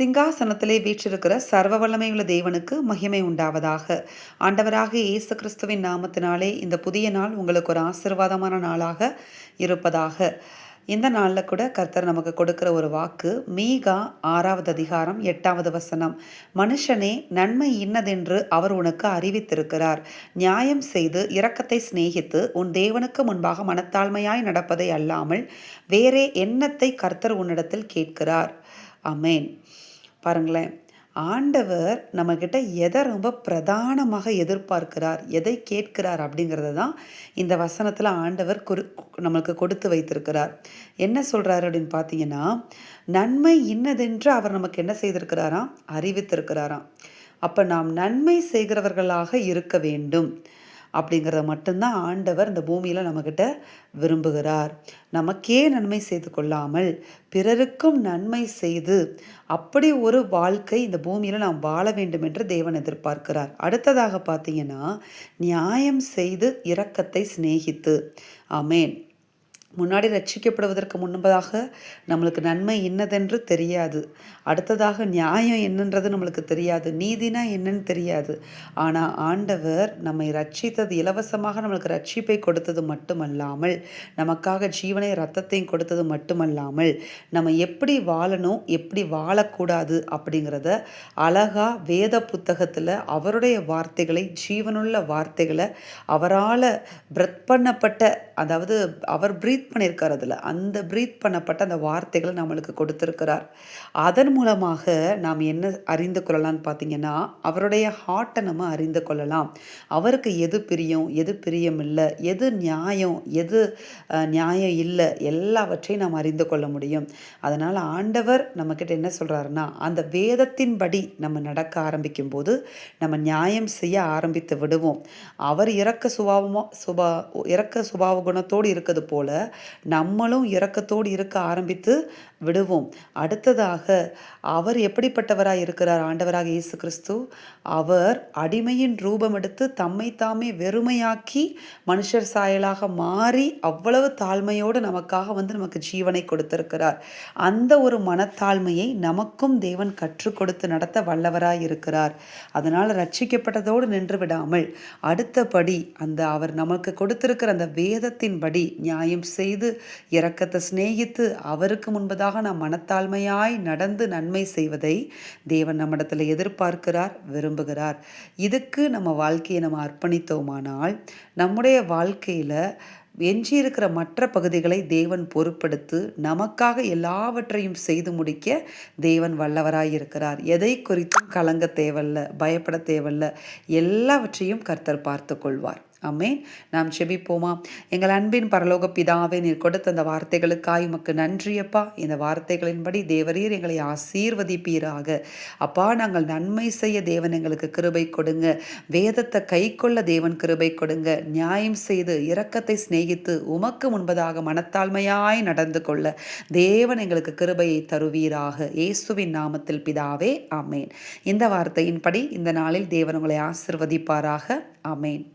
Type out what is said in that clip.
சிங்காசனத்திலே வீற்றிருக்கிற சர்வ வல்லமையுள்ள தேவனுக்கு மகிமை உண்டாவதாக. ஆண்டவராக இயேசு கிறிஸ்துவின் நாமத்தினாலே இந்த புதிய நாள் உங்களுக்கு ஒரு ஆசிர்வாதமான நாளாக இருப்பதாக. இந்த நாளில் கூட கர்த்தர் நமக்கு கொடுக்கிற ஒரு வாக்கு மீகா ஆறாவது அதிகாரம் எட்டாவது வசனம். மனுஷனே நன்மை இன்னதென்று அவர் உனக்கு அறிவித்திருக்கிறார். நியாயம் செய்து இரக்கத்தை சிநேகித்து உன் தேவனுக்கு முன்பாக மனத்தாழ்மையாய் நடப்பதை அல்லாமல் வேறே எண்ணத்தை கர்த்தர் உன்னிடத்தில் கேட்கிறார்? அமேன் பாருங்களேன். ஆண்டவர் நம்மக்கிட்ட எதை ரொம்ப பிரதானமாக எதிர்பார்க்கிறார் எதை கேட்கிறார் அப்படிங்கிறத தான் இந்த வசனத்தில் ஆண்டவர் குறு நம்மளுக்கு கொடுத்து வைத்திருக்கிறார். என்ன சொல்கிறாரு அப்படின்னு பார்த்தீங்கன்னா நன்மை இன்னதென்று அவர் நமக்கு என்ன செய்திருக்கிறாராம்? அறிவித்திருக்கிறாராம். அப்போ நாம் நன்மை செய்கிறவர்களாக இருக்க வேண்டும். அப்படிங்கிறத மட்டும்தான் ஆண்டவர் இந்த பூமியில் நம்மக்கிட்ட விரும்புகிறார். நமக்கே நன்மை செய்து கொள்ளாமல் பிறருக்கும் நன்மை செய்து அப்படி ஒரு வாழ்க்கை இந்த பூமியில் நாம் வாழ வேண்டும் என்று தேவன் எதிர்பார்க்கிறார். அடுத்ததாக பார்த்தீங்கன்னா நியாயம் செய்து இரக்கத்தை சிநேகித்து. அமேன் முன்னாடி ரட்சிக்கப்படுவதற்கு முன்பதாக நம்மளுக்கு நன்மை என்னதென்று தெரியாது. அடுத்ததாக நியாயம் என்னன்றது நம்மளுக்கு தெரியாது. நீதினா என்னன்னு தெரியாது. ஆனால் ஆண்டவர் நம்மை ரட்சித்தது இலவசமாக நம்மளுக்கு ரட்சிப்பை கொடுத்தது மட்டுமல்லாமல் நமக்காக ஜீவனை ரத்தத்தையும் கொடுத்தது மட்டுமல்லாமல் நம்ம எப்படி வாழணும் எப்படி வாழக்கூடாது அப்படிங்கிறத அழகா வேத புத்தகத்தில் அவருடைய வார்த்தைகளை ஜீவனுள்ள வார்த்தைகளை அவரால் பிரத் பண்ணப்பட்ட அதாவது அவர் ப்ரீத் பண்ணியிருக்கார் அதில் அந்த ப்ரீத் பண்ணப்பட்ட அந்த வார்த்தைகளை நம்மளுக்கு கொடுத்துருக்கிறார். அதன் மூலமாக நாம் என்ன அறிந்து கொள்ளலாம்னு பார்த்தீங்கன்னா அவருடைய ஹார்ட்டை நம்ம அறிந்து கொள்ளலாம். அவருக்கு எது பிரியம் எது பிரியம் இல்லை எது நியாயம் எது நியாயம் இல்லை எல்லாவற்றையும் நாம் அறிந்து கொள்ள முடியும். அதனால் ஆண்டவர் நம்மக்கிட்ட என்ன சொல்கிறாருன்னா அந்த வேதத்தின்படி நம்ம நடக்க ஆரம்பிக்கும் போது நம்ம நியாயம் செய்ய ஆரம்பித்து விடுவோம். அவர் இறக்க சுபாவமோ சுபா இறக்க சுபாவ குணத்தோடு இருக்கிறது போல நம்மளும் இரக்கத்தோடு இருக்க ஆரம்பித்து விடுவோம். அடுத்ததாக அவர் எப்படிப்பட்டவராக இருக்கிறார்? ஆண்டவராக இயேசு கிறிஸ்து அவர் அடிமையின் ரூபம் எடுத்து தம்மை தாமே வெறுமையாக்கி மனுஷர் சாயலாக மாறி அவ்வளவு தாழ்மையோடு நமக்காக வந்து நமக்கு ஜீவனை கொடுத்திருக்கிறார். அந்த ஒரு மனத்தாழ்மையை நமக்கும் தேவன் கற்றுக் கொடுத்து நடத்த வல்லவராய் இருக்கிறார். அதனால் ரட்சிக்கப்பட்டதோடு நின்று விடாமல் அடுத்தபடி அந்த அவர் நமக்கு கொடுத்திருக்கிற அந்த வேதத்தின்படி நியாயம் செய்து இரக்கத்தை சிநேகித்து அவருக்கு முன்பதாக நாம் மனத்தாழ்மையாய் நடந்து நன்மை செய்வதை தேவன் நம்மிடத்தில் எதிர்பார்க்கிறார் விரும்புகிறார். இதுக்கு நம்ம வாழ்க்கையை நம்ம அர்ப்பணித்தோமானால் நம்முடைய வாழ்க்கையில் எஞ்சியிருக்கிற மற்ற பகுதிகளை தேவன் பொருட்படுத்து நமக்காக எல்லாவற்றையும் செய்து முடிக்க தேவன் வல்லவராயிருக்கிறார் எதை குறித்தும் கலங்க தேவல்ல பயப்பட தேவல்ல. எல்லாவற்றையும் கர்த்தர் பார்த்து கொள்வார். அம்மேன் நாம் செபிப்போமா? எங்கள் அன்பின் பரலோக பிதாவே நீர் கொடுத்த அந்த வார்த்தைகளுக்காய் உமக்கு நன்றியப்பா இந்த வார்த்தைகளின்படி தேவரீர் எங்களை ஆசீர்வதிப்பீராக. அப்பா நாங்கள் நன்மை செய்ய தேவன் எங்களுக்கு கிருபை கொடுங்க. வேதத்தை கை கொள்ள தேவன் கிருபை கொடுங்க. நியாயம் செய்து இரக்கத்தை சிநேகித்து உமக்கு முன்பதாக மனத்தாழ்மையாய் நடந்து கொள்ள தேவன் எங்களுக்கு கிருபையை தருவீராக. இயேசுவின் நாமத்தில் பிதாவே அமேன் இந்த வார்த்தையின்படி இந்த நாளில் தேவன் உங்களை ஆசிர்வதிப்பாராக. அமேன்